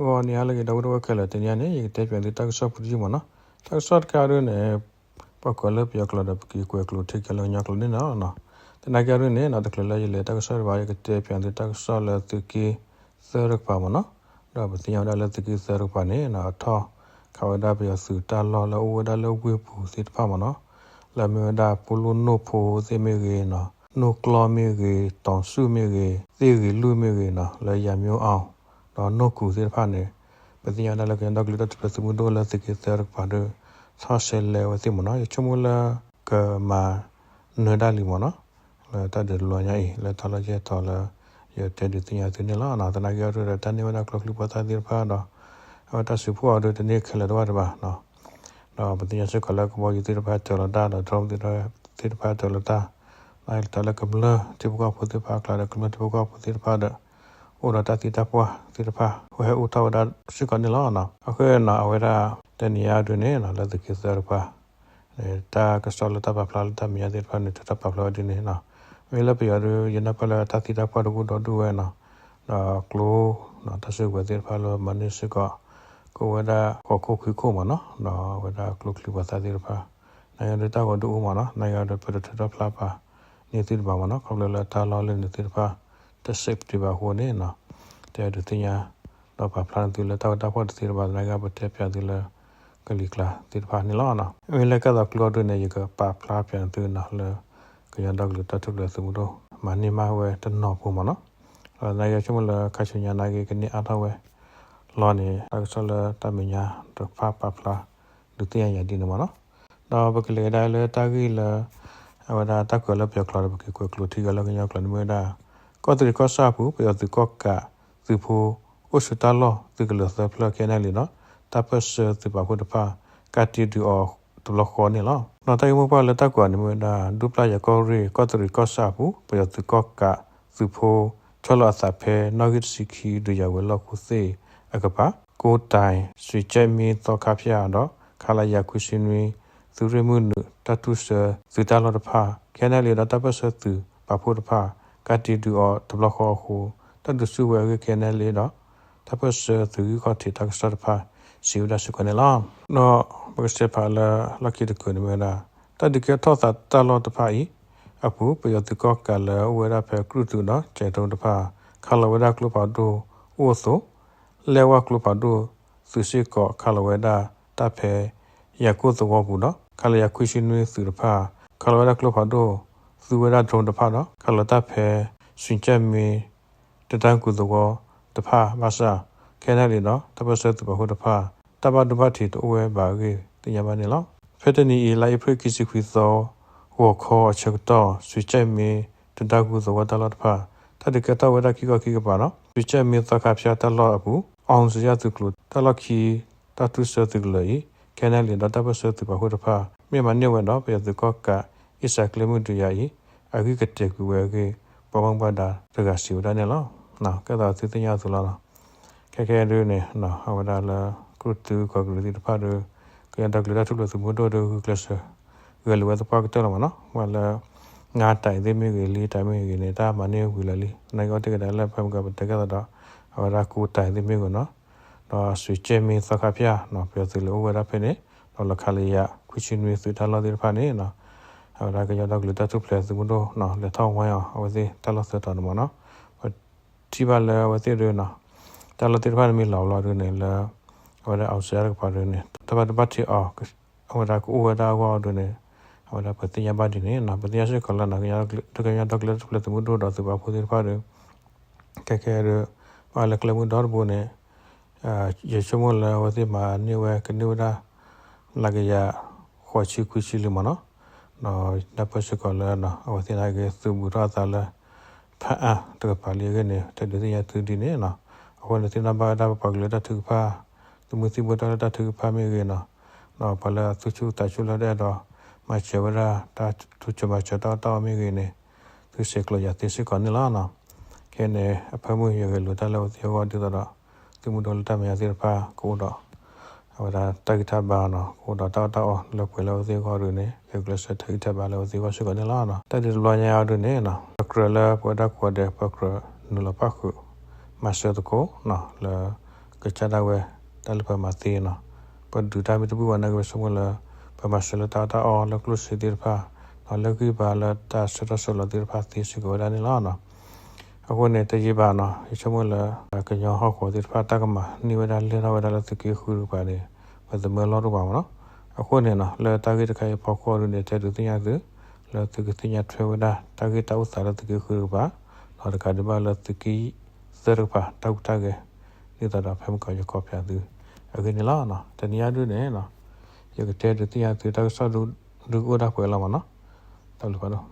ဟောနေရလေတော့တော့ကလည်းတင်ရနေရတဲ့ပြန်တဲ့တက်ဆော့ပူဒီမနော်တက်ဆော့ကာရနေပကလပြကလဒပကီကွယ်ကလို့ထိကလညကလနေနော်နော်တနကြရနေနော်တကလလေတက်ဆော့ဘာရကတဲ့ပြန်တဲ့တက်ဆော့လေတကီစရကပါမနော်တော့ပစီယောဒါလေတကီစရကပါနေနော်ထောခဝဒပြစုတာလောလောဝဒလောဝေပူစစ်ဖာမနော်လာမေဒါပူလုနိုဖိုစေမေရေနော်နိုကလောမေရေ တောင်စုမေရေသေရီလူမေရေနော်လေရမျိုးအောင်တော့နိုကူစေဖာနေပစီယောဒါလေကန်တော့ကလတပစမှုဒိုလာတကီစရကပါဒဆောရှယ်လေဝစီမနော်ချမူလာကမာနဒါလီမနော်လေတတ်တယ်လောညာဤလေထလာကျတော်လာရတဲ့ဒီတင်ရတဲ့နေလားနာတနာကြရတဲ့တန်နေဝနာကလကလပတာဒီဖာတော့အတဆူဖို့တော့တနေ့ခလတော့တပါနော်တော့ပတင်ရစကလကဘောယူတဲ့ဖာတော်လာတာတော့ဒရုံးတဲ့တဲ့ဖာတော်လာတာအဲ့တလကမလာတိဘကဖို့တဲ့ဖာကလာကမတိဘကဖို့တဲ့ဖာတော့ ဟိုတော့တတိတပွားတဲ့ဖာဟဲဦးတော်ဒါစကနေလားနော်အခုနော်အဝဲတာတနေရာတွင်နေနော်လက်တကိစရဖာတာကစတော်လတာပပလာတာမြာတဲ့ဖာနေတပပလာဒီနေနော်ဝဲလပြရရနပလာတတိတပွားတော့တော့ဒူဝဲနော်နော်ကလိုနော်တဆုဝဲတဲ့ဖာလောမနစ်စကောကိုဝဒကိုကိုခိကိုမနော်နော်ဝဒကလုကလိဝသ တဲ့ဖာနိုင်ရတဲ့တော့ဒူမနော်နိုင်ရတဲ့ပရထထဖလာပါနေတိဘာမနော်ခေါလလတာလောလနေတဲ့ဖာတဆိပ်တိဘာဟိုနေနော်တဲ့ဒုတိယတော့ပါဖလန်တူလတော့တော့ဖို့တိဘာနိုင်ကပတက်ပြတယ်လကလီကလာတိဖာနေလောနော်ဝေလကတော့ကလောဒနေရကပါဖလာပြန်တူနော်လကရတော့လတထုလစမှုတော့မနိမဝဲတနော်ဖို့မနော်နိုင်ရချုံလခါချညာနိုင်ကနေအထောဝဲလောနေအဆလတမ ညာတဖာပဖလာဒုတိယရဒီနမနော်တော့ဘကလေဒါလေတာဂီလာအဝဒါတက်ကလပြောကလာဘကကွကလိုတီကလကညကလနမဒါကောတရီကောဆာပူပြောသူကောကသူဖိုဥစတလောသူကလသဖလကဲနေလီနော်တပတ်စသူပါဖို့တဖာကတိတူအောတဘလခေါ်နေလောနော်တိုင်မပါလက်တက်ကွာနေမဒါဒုပလာရကောရီကောတရီကောဆာပူပြောသူကောကသူဖိုချောလအစဖဲနော်ဂစ်စီခီဒူရဝဲလောက်ခုစေအကပါကိုတိုင်ဆွေချက်မီတော့ခဖျာတော့ခလာရခုရှင်ဝီသူရမှုနတတုဆသူတလောတဖာခဲနယ်လေတပတ်ဆသူပဖို့တဖာ ကတိတူအောတဘလခေါ်ဟူတတုစုဝဲခဲနယ်လေတော့တပတ်ဆသူခေါ်တီတက်စတဖာစီဝဒစကနေလာနော်ဘကစပါလာလကီတကွနေမနာတတကထောသတလောတဖာဤအပူပယတကောကလဝရဖဲကရုတူနော်ကျေတုံတဖာခလဝရကလပါဒိုအိုဆိုလဲဝကလပါဒိုသုရှိကောခလဝဒတဖဲယကုသဝဘူးနော်ခလယခွရှိနွေစုတဖာခလဝဒကလပါဒို သုဝရဒရုံတဖာနော်ခလတဖဲရှင်ချက်မီတတန်ကုသဝတဖာမဆာခဲနေလေနော်တပတ်ဆက်တပဟုတဖာတပတ်တပတ်တီတိုးဝဲပါကေတင်ရပါနေလောဖက်တနီအလိုက်ဖရကီစီခွီသောဟောခေါ်ချက်တော့ဆွေချက်မီတတကုသဝတလတဖာတတကတဝဒကီကကီကပါနော်ဆွေချက်မီသခါဖျာတလောအပူအောင်စရသူကလတလခီတတုဆသူကလေခဲနေလေတပတ်ဆက်တပဟုတဖာမြေမနေဝနော်ပြေသူကက အစ္စကလမှုတူယာဤအခိကတေကူဝဲကေပဝံပဒါတကစီဝဒနေလောနော်ကဲတော့သိတင်ရသလားခဲခဲရနေနော်ဟဝဒါလာကရုတူကကလူဒီတဖာရကရတက်လက်ထုလို့စမှုတော့တော့ကလစဝဲလဝတ်ပါကတော့နော်ဝလာငါတိုင်သေးမိကြီးလေးတိုင်မိကြီးနေတာမနေဘူးလေနိုင်တော့တကယ်လည်းဖမ်ကတကယ်တော့ဟဝဒါကူတိုင်သေးမိကိုနော်တော့ဆွေချေမင်းသခဖျားနော်ပြောသလိုဝဲရဖနေတော့လခလေးရခွချင်ဝေသူတလာဒီဖာနေနော်ဟဝ ဒါကရတော့လူတတ်ပလက်စမှုတော့နော်လက်ထောင်းဝိုင်းအောင်ဟဝစီတလဆတ်တော်နော်ဒီပါလဲဝစီရနော်တလတိဖာမီလောက်လာရနေလားဟောဒါအောင်ဆရာကပါရနေတပတ်တပတ်ချီအောဟောဒါကိုဝဒါကောဒနေဟောဒါပတိယပါဒီနေနော်ပတိယရှိကလနာကရတကရတော့ကလပလက်မှုတော့တော့စပါဖို့ဒီဖာရကဲကဲရပါလကလမှုတော့ဘုန်နေအာယေရှုမလာဝတိမာနေဝကနေဝဒါလာကရခေါ်ချီခုချီလမနော် နော်နပစကလနာဝတိနာကေသူမူရတာလာဖာတကပါလီကနေတတရသူဒီနေနော်အခုလည်းတင်ပါတာပကလတာသူဖာသူမစီဘတာတာသူဖာမေကေနော်နော်ပလာသူချူတချူလာတဲ့တော့မချဝရာတာသူချမချတာတာမေကေနေသူစကလရတိစကနေလာနော်ခဲနေအဖမှုရကလူတလို့သေောဒီတော့သူမတော်တမရစီဖာကိုတော့ ဟောဒါတိုက်ထဘာနော်ကိုတော့တောက်တောက်လောက်ခွေလို့သေခေါ်ရနေရကလစထိုက်ထဘာလို့သေခေါ်ရှိကနေလာနော်တိုက်တယ်လွန်ရရရနေနော်ပကရလာပဒကွာတဲ့ပကရနုလပခု master ko no la ကချတာဝဲတယ်လပမာသေးနော်ပဒူတာမီတပူဝနာကစမလာပမာဆလတာတာအော်လကလုစီဒီဖာနော်လကိပါလာတာဆရဆလဒီဖာတီစီကိုဒါနေလာနော်အခုနေတကြီးပါနော်စမလာကညောဟောခေါ်ဒီဖာတကမနိဝဒါလေရဝဒါလတကီခူရပါနေ ပဒမလောတော့ပါမနော်အခုနေနော်လေတာဂိတခိုင်ဖောက်ခေါ်ရနေတဲ့တူတင်ရသူလေတကတိညာထွေဝဒါတာဂိတောက်စားတကီခူရပါနော်တကဒီပါလတကီစရပါတောက်တကဲဒီတာဖမ်ကရကောပြသူအခုနေလာနော်တနည်းအားဖြင့်နော်ရကတဲ့တူတင်ရသူတောက်ဆောက်လူလူကိုဒါပွဲလာမနော်တောက်လို့ပါတော့